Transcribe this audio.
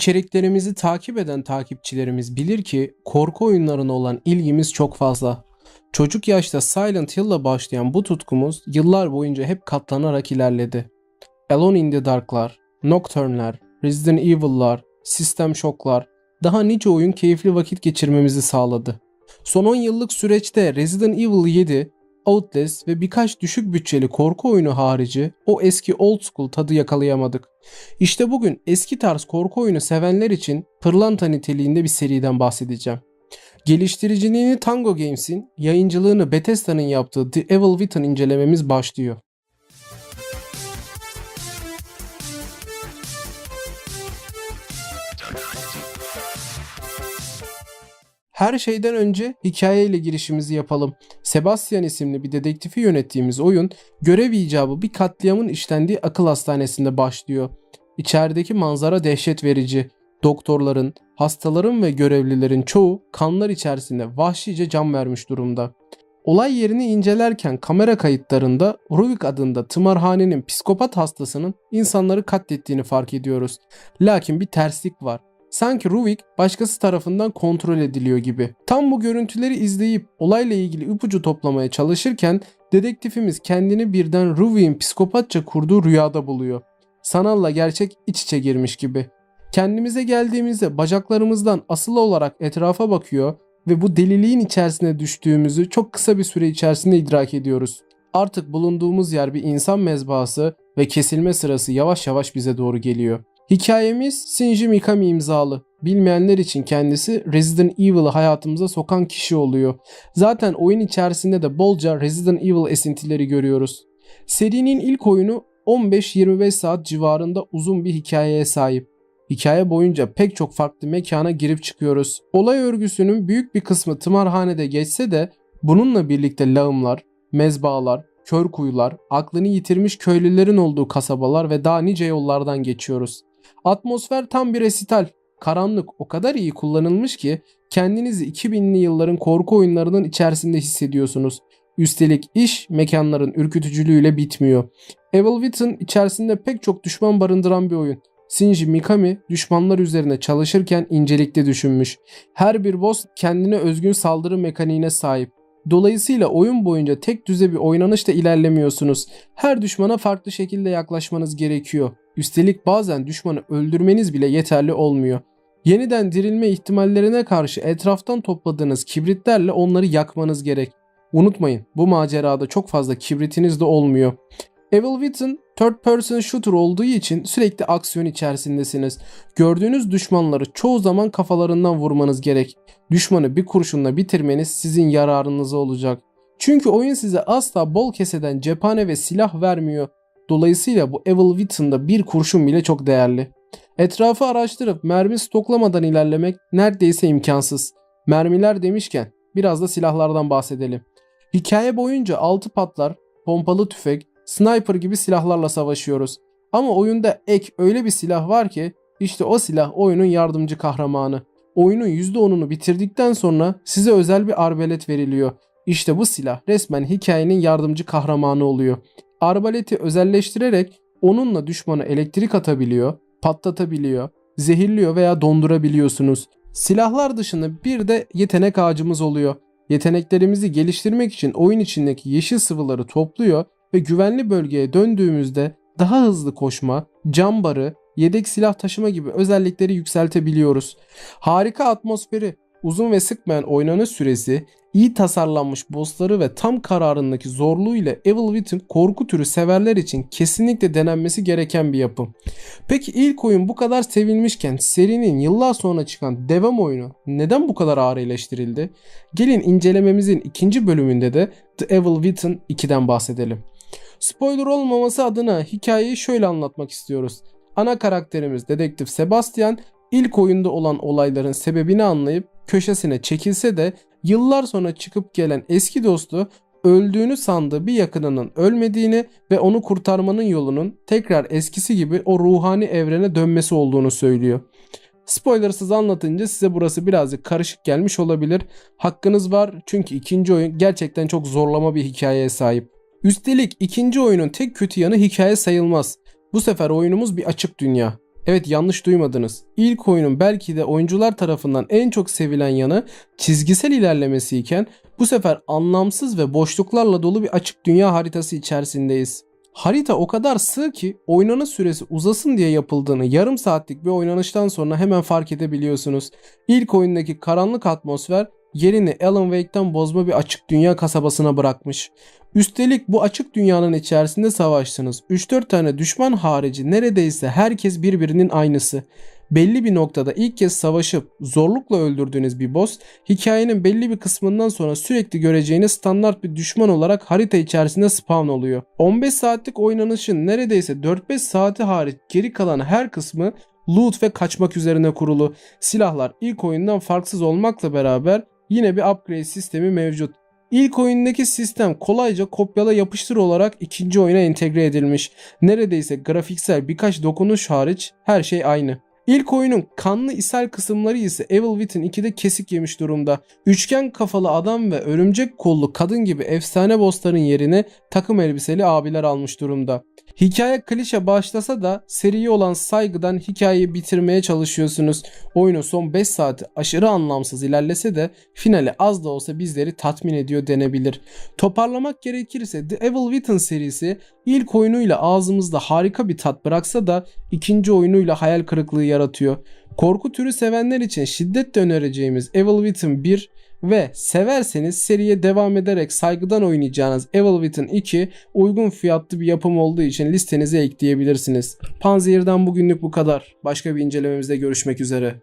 İçeriklerimizi takip eden takipçilerimiz bilir ki korku oyunlarına olan ilgimiz çok fazla. Çocuk yaşta Silent Hill'la başlayan bu tutkumuz yıllar boyunca hep katlanarak ilerledi. Alone in the Dark'lar, Nocturne'ler, Resident Evil'lar, System Shock'lar, daha nice oyun keyifli vakit geçirmemizi sağladı. Son 10 yıllık süreçte Resident Evil 7, Outlast ve birkaç düşük bütçeli korku oyunu harici o eski old school tadı yakalayamadık. İşte bugün eski tarz korku oyunu sevenler için pırlanta niteliğinde bir seriden bahsedeceğim. Geliştiriciliğini Tango Games'in, yayıncılığını Bethesda'nın yaptığı The Evil Within incelememiz başlıyor. Her şeyden önce hikayeyle girişimizi yapalım. Sebastian isimli bir dedektifi yönettiğimiz oyun görev icabı bir katliamın işlendiği akıl hastanesinde başlıyor. İçerideki manzara dehşet verici. Doktorların, hastaların ve görevlilerin çoğu kanlar içerisinde vahşice can vermiş durumda. Olay yerini incelerken kamera kayıtlarında Ruvik adında tımarhanenin psikopat hastasının insanları katlettiğini fark ediyoruz. Lakin bir terslik var. Sanki Ruvik başkası tarafından kontrol ediliyor gibi. Tam bu görüntüleri izleyip olayla ilgili ipucu toplamaya çalışırken dedektifimiz kendini birden Ruvik'in psikopatça kurduğu rüyada buluyor. Sanalla gerçek iç içe girmiş gibi. Kendimize geldiğimizde bacaklarımızdan asılı olarak etrafa bakıyor ve bu deliliğin içerisine düştüğümüzü çok kısa bir süre içerisinde idrak ediyoruz. Artık bulunduğumuz yer bir insan mezbahası ve kesilme sırası yavaş yavaş bize doğru geliyor. Hikayemiz Shinji Mikami imzalı. Bilmeyenler için kendisi Resident Evil'ı hayatımıza sokan kişi oluyor. Zaten oyun içerisinde de bolca Resident Evil esintileri görüyoruz. Serinin ilk oyunu 15-25 saat civarında uzun bir hikayeye sahip. Hikaye boyunca pek çok farklı mekana girip çıkıyoruz. Olay örgüsünün büyük bir kısmı tımarhanede geçse de bununla birlikte lağımlar, mezbalar, kör kuyular, aklını yitirmiş köylülerin olduğu kasabalar ve daha nice yollardan geçiyoruz. Atmosfer tam bir resital. Karanlık o kadar iyi kullanılmış ki kendinizi 2000'li yılların korku oyunlarının içerisinde hissediyorsunuz. Üstelik iş mekanların ürkütücülüğüyle bitmiyor. Evil Within içerisinde pek çok düşman barındıran bir oyun. Shinji Mikami düşmanlar üzerine çalışırken incelikte düşünmüş. Her bir boss kendine özgün saldırı mekaniğine sahip. Dolayısıyla oyun boyunca tek düze bir oynanışla ilerlemiyorsunuz. Her düşmana farklı şekilde yaklaşmanız gerekiyor. Üstelik bazen düşmanı öldürmeniz bile yeterli olmuyor. Yeniden dirilme ihtimallerine karşı etraftan topladığınız kibritlerle onları yakmanız gerek. Unutmayın bu macerada çok fazla kibritiniz de olmuyor. Evil Within third person shooter olduğu için sürekli aksiyon içerisindesiniz. Gördüğünüz düşmanları çoğu zaman kafalarından vurmanız gerek. Düşmanı bir kurşunla bitirmeniz sizin yararınıza olacak. Çünkü oyun size asla bol keseden cephane ve silah vermiyor. Dolayısıyla bu Evil Within'da bir kurşun bile çok değerli. Etrafı araştırıp mermi stoklamadan ilerlemek neredeyse imkansız. Mermiler demişken biraz da silahlardan bahsedelim. Hikaye boyunca altı patlar, pompalı tüfek, sniper gibi silahlarla savaşıyoruz. Ama oyunda ek öyle bir silah var ki işte o silah oyunun yardımcı kahramanı. Oyunun %10'unu bitirdikten sonra size özel bir arbelet veriliyor. İşte bu silah resmen hikayenin yardımcı kahramanı oluyor. Arbaleti özelleştirerek onunla düşmana elektrik atabiliyor, patlatabiliyor, zehirliyor veya dondurabiliyorsunuz. Silahlar dışında bir de yetenek ağacımız oluyor. Yeteneklerimizi geliştirmek için oyun içindeki yeşil sıvıları topluyor ve güvenli bölgeye döndüğümüzde daha hızlı koşma, cam barı, yedek silah taşıma gibi özellikleri yükseltebiliyoruz. Harika atmosferi, uzun ve sıkmayan oynanış süresi, iyi tasarlanmış bossları ve tam kararındaki zorluğu ile Evil Within korku türü severler için kesinlikle denenmesi gereken bir yapım. Peki ilk oyun bu kadar sevilmişken serinin yıllar sonra çıkan devam oyunu neden bu kadar ağır eleştirildi? Gelin incelememizin ikinci bölümünde de The Evil Within 2'den bahsedelim. Spoiler olmaması adına hikayeyi şöyle anlatmak istiyoruz. Ana karakterimiz dedektif Sebastian ilk oyunda olan olayların sebebini anlayıp köşesine çekilse de yıllar sonra çıkıp gelen eski dostu öldüğünü sandığı bir yakınının ölmediğini ve onu kurtarmanın yolunun tekrar eskisi gibi o ruhani evrene dönmesi olduğunu söylüyor. Spoilersız anlatınca size burası birazcık karışık gelmiş olabilir. Hakkınız var çünkü ikinci oyun gerçekten çok zorlama bir hikayeye sahip. Üstelik ikinci oyunun tek kötü yanı hikaye sayılmaz. Bu sefer oyunumuz bir açık dünya. Evet yanlış duymadınız. İlk oyunun belki de oyuncular tarafından en çok sevilen yanı çizgisel ilerlemesiyken bu sefer anlamsız ve boşluklarla dolu bir açık dünya haritası içerisindeyiz. Harita o kadar sığ ki oynanış süresi uzasın diye yapıldığını yarım saatlik bir oynanıştan sonra hemen fark edebiliyorsunuz. İlk oyundaki karanlık atmosfer yerini Alan Wake'den bozma bir açık dünya kasabasına bırakmış. Üstelik bu açık dünyanın içerisinde savaştınız. 3-4 tane düşman harici neredeyse herkes birbirinin aynısı. Belli bir noktada ilk kez savaşıp zorlukla öldürdüğünüz bir boss hikayenin belli bir kısmından sonra sürekli göreceğiniz standart bir düşman olarak harita içerisinde spawn oluyor. 15 saatlik oynanışın neredeyse 4-5 saati hariç geri kalan her kısmı loot ve kaçmak üzerine kurulu. Silahlar ilk oyundan farksız olmakla beraber yine bir upgrade sistemi mevcut. İlk oyundaki sistem kolayca kopyala yapıştır olarak ikinci oyuna entegre edilmiş. Neredeyse grafiksel birkaç dokunuş hariç her şey aynı. İlk oyunun kanlı ishal kısımları ise Evil Within 2'de kesik yemiş durumda. Üçgen kafalı adam ve örümcek kollu kadın gibi efsane bossların yerine takım elbiseli abiler almış durumda. Hikaye klişe başlasa da seriye olan saygıdan hikayeyi bitirmeye çalışıyorsunuz. Oyunun son 5 saati aşırı anlamsız ilerlese de finali az da olsa bizleri tatmin ediyor denebilir. Toparlamak gerekirse The Evil Within serisi ilk oyunuyla ağzımızda harika bir tat bıraksa da ikinci oyunuyla hayal kırıklığı yaratıyor. Korku türü sevenler için şiddetle önereceğimiz Evil Within 1 ve severseniz seriye devam ederek saygıdan oynayacağınız Evil Within 2 uygun fiyatlı bir yapım olduğu için listenize ekleyebilirsiniz. Panzehir'den bugünlük bu kadar. Başka bir incelememizde görüşmek üzere.